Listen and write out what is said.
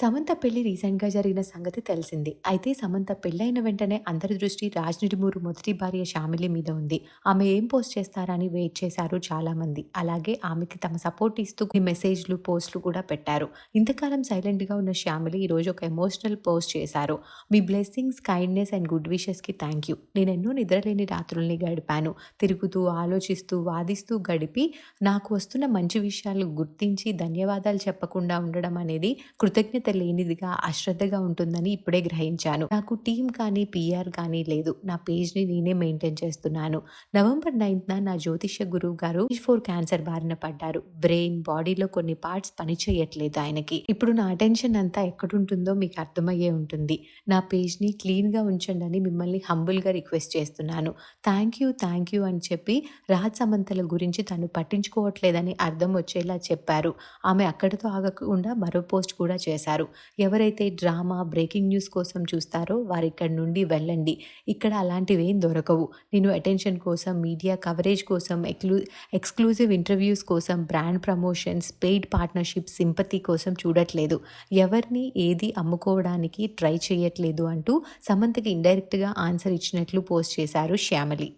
సమంత పెళ్ళి రీసెంట్‌గా జరిగిన సంగతి తెలిసింది అయితే సమంత పెళ్ళైన వెంటనే అందరి దృష్టి రాజ్నిడిమూరు మొదటి భార్య షామిలి మీద ఉంది. ఆమె ఏం పోస్ట్ చేస్తారని వెయిట్ చేశారు చాలామంది. అలాగే ఆమెకి తమ సపోర్ట్ ఇస్తూ కొన్ని మెసేజ్‌లు, పోస్ట్‌లు కూడా పెట్టారు. ఇంతకాలం సైలెంట్‌గా ఉన్న షామిలి ఈరోజు ఒక ఎమోషనల్ పోస్ట్ చేశారు. మీ బ్లెస్సింగ్స్, కైండ్‌నెస్ అండ్ గుడ్ విషెస్‌కి థ్యాంక్ యూ. నేను ఎన్నో నిద్రలేని రాత్రుల్ని గడిపాను. తిరుగుతూ, ఆలోచిస్తూ, వాదిస్తూ గడిపి నాకు వస్తున్న మంచి విషయాలు గుర్తించి ధన్యవాదాలు చెప్పకుండా ఉండడం అనేది కృతజ్ఞత లేనిదిగా, అశ్రద్ధగా ఉంటుందని ఇప్పుడే గ్రహించాను. నాకు టీం కానీ, పిఆర్ కానీ లేదు. నా పేజ్‌ని నేనే మెయింటైన్ చేస్తున్నాను. నవంబర్ నైన్త్న నా జ్యోతిష్య గురువు గారు ఫోర్ క్యాన్సర్ బారిన పడ్డారు. బ్రెయిన్, బాడీలో కొన్ని పార్ట్స్ పనిచేయట్లేదు ఆయనకి. ఇప్పుడు నా అటెన్షన్ అంతా ఎక్కడుంటుందో మీకు అర్థమయ్యే ఉంటుంది. నా పేజ్‌ని క్లీన్‌గా ఉంచండని మిమ్మల్ని హంబుల్‌గా రిక్వెస్ట్ చేస్తున్నాను. థ్యాంక్ యూ, థ్యాంక్ యూ అని చెప్పి రాజ్ సమంతల గురించి తను పట్టించుకోవట్లేదని అర్థం వచ్చేలా చెప్పారు. ఆమె అక్కడితో ఆగకుండా మరో పోస్ట్ కూడా చేశారు. ఎవరైతే డ్రామా, బ్రేకింగ్ న్యూస్ కోసం చూస్తారో వారిక్కడి నుండి వెళ్ళండి. ఇక్కడ అలాంటివేం దొరకవు. నేను అటెన్షన్ కోసం, మీడియా కవరేజ్ కోసం, ఎక్లూ ఎక్స్‌క్లూజివ్ ఇంటర్వ్యూస్ కోసం, brand promotions, paid partnerships, sympathy కోసం చూడట్లేదు. ఎవరిని ఏది అమ్ముకోవడానికి ట్రై చేయట్లేదు అంటూ సమంతకి ఇండైరెక్ట్‌గా ఆన్సర్ ఇచ్చినట్లు పోస్ట్ చేశారు శ్యామలి